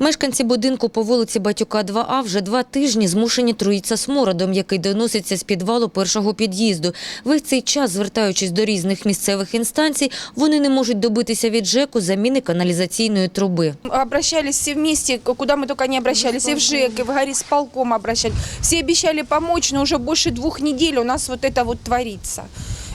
Мешканці будинку по вулиці Батюка 2А вже два тижні змушені труїться смородом, який доноситься з підвалу першого під'їзду. Весь цей час, звертаючись до різних місцевих інстанцій, вони не можуть добитися від ЖЕКу заміни каналізаційної труби. Обращались все вместе, к- куда мы только не обращались, и в ЖЭК, и в горисполком обращались. Все обещали помочь, но уже больше двух недель у нас вот это вот творится.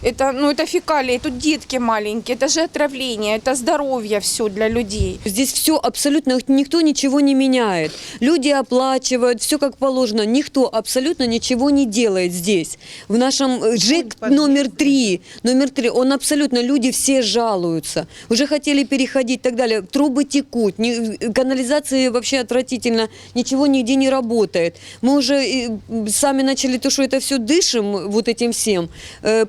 Это, ну, это фекалии, тут детки маленькие, это же отравление, это здоровье все для людей. Здесь все абсолютно, никто ничего не меняет. Люди оплачивают, все как положено. Никто абсолютно ничего не делает здесь. В нашем э, ЖЭК номер три, номер три, он абсолютно, люди все жалуются. Уже хотели переходить и так далее. Трубы текут, не- канализация вообще отвратительно, ничего нигде не работает. Мы уже э, сами начали то, что это все дышим, вот этим всем. Э,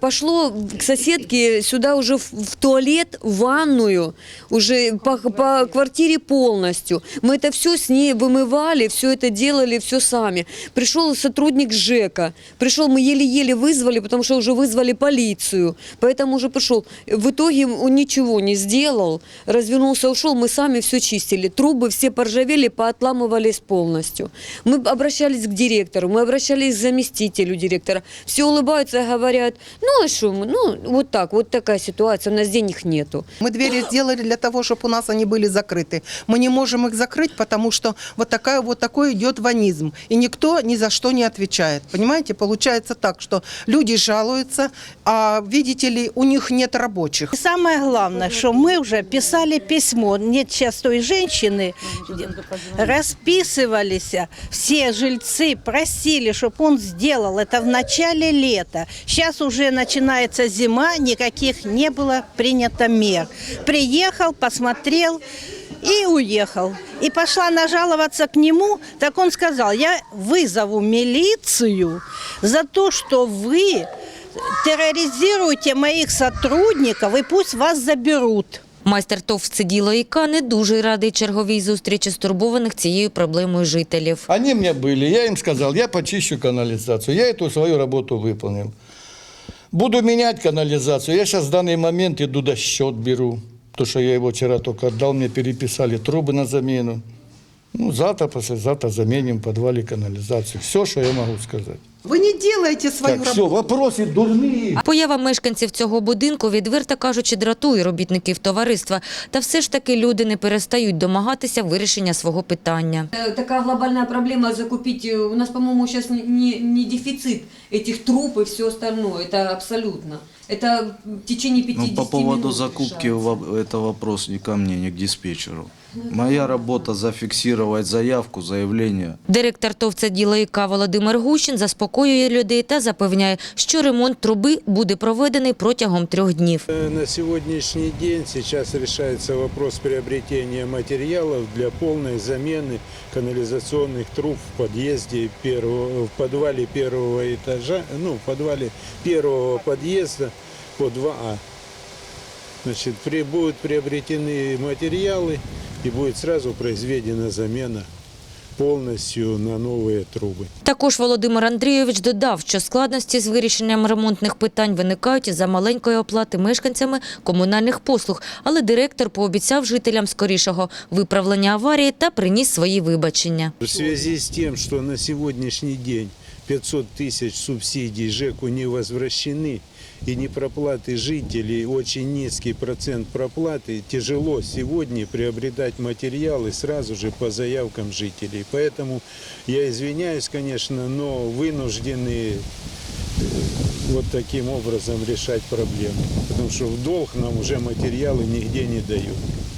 К соседке сюда уже в, в туалет, в ванную, уже по, по квартире полностью. Мы это все с ней вымывали, все это делали, все сами. Пришел сотрудник ЖЭКа, пришел, мы еле-еле вызвали, потому что уже вызвали полицию, поэтому уже пришел. В итоге он ничего не сделал, развернулся, ушел, мы сами все чистили. Трубы все поржавели, поотламывались полностью. Мы обращались к директору, мы обращались к заместителю директора. Все улыбаются и говорят, ну а что мы, ну вот так, вот такая ситуация, у нас денег нету. Мы двери сделали для того, чтобы у нас они были закрыты. Мы не можем их закрыть, потому что вот, такая, вот такой идет ванизм. И никто ни за что не отвечает. Понимаете, получается так, что люди жалуются, а видите ли, у них нет рабочих. И Самое главное, что мы уже писали письмо, нет сейчас той женщины, расписывались, все жильцы просили, чтобы он сделал это в начале лета. Сейчас уже начинается зима, никаких не было принято мер. Приехал, посмотрел и уехал. И пошла нажаловаться к нему, так он сказал, я вызову милицию за то, что вы терроризируете моих сотрудников и пусть вас заберут. Майстер ТОВ «Це діло ІК» не дуже радий черговій зустрічі стурбованих цією проблемою жителів. Они мне были, я им сказал, я почищу канализацию. Я эту свою работу выполнил. Буду менять канализацию. Я сейчас в данный момент иду до счет беру. То, что я его вчера только отдал, мне переписали трубы на замену. Ну, завтра, послезавтра заменим в подвале канализацию. Все, что я могу сказать. Вы не делаете свою Так, работу. все, вопросы дурные. Поява мешканців цього будинку, відверто кажучи, дратує робітників товариства. Та все ж таки люди не перестають домагатися вирішення свого питання. Э, Такая глобальная проблема закупить, э, у нас, по-моему, сейчас не, не- не дефицит этих труб и все остальное, это абсолютно. Это в течение 50 Ну, по поводу минут закупки решается. во- это вопрос не ко мне, не к диспетчеру. Моя работа зафиксировать заявку, заявление. Директор ТОВ «Це діло ІК» Володимир Гущин заспокоює людей та запевняє, що ремонт труби буде проведений протягом трьох днів. Э, На сегодняшний день сейчас решается вопрос приобретения материалов для полной замены канализационных труб в подъезде первого, в подвале первого этажа, ну, в подвале первого подъезда по 2А. Значит, при, будут приобретены материалы и будет сразу произведена замена полностью на нові труби. Також Володимир Андрійович додав, що складності з вирішенням ремонтних питань виникають із-за маленької оплати мешканцями комунальних послуг, але директор пообіцяв жителям скорішого виправлення аварії та приніс свої вибачення. У зв'язку з тим, що на сьогоднішній день 500 тысяч субсидий ЖЭКу не возвращены и непроплаты жителей, очень низкий процент проплаты, тяжело сегодня приобретать материалы сразу же по заявкам жителей. Поэтому я извиняюсь, конечно, но вынуждены э, вот таким образом решать проблему. Потому что в долг нам уже материалы нигде не дают.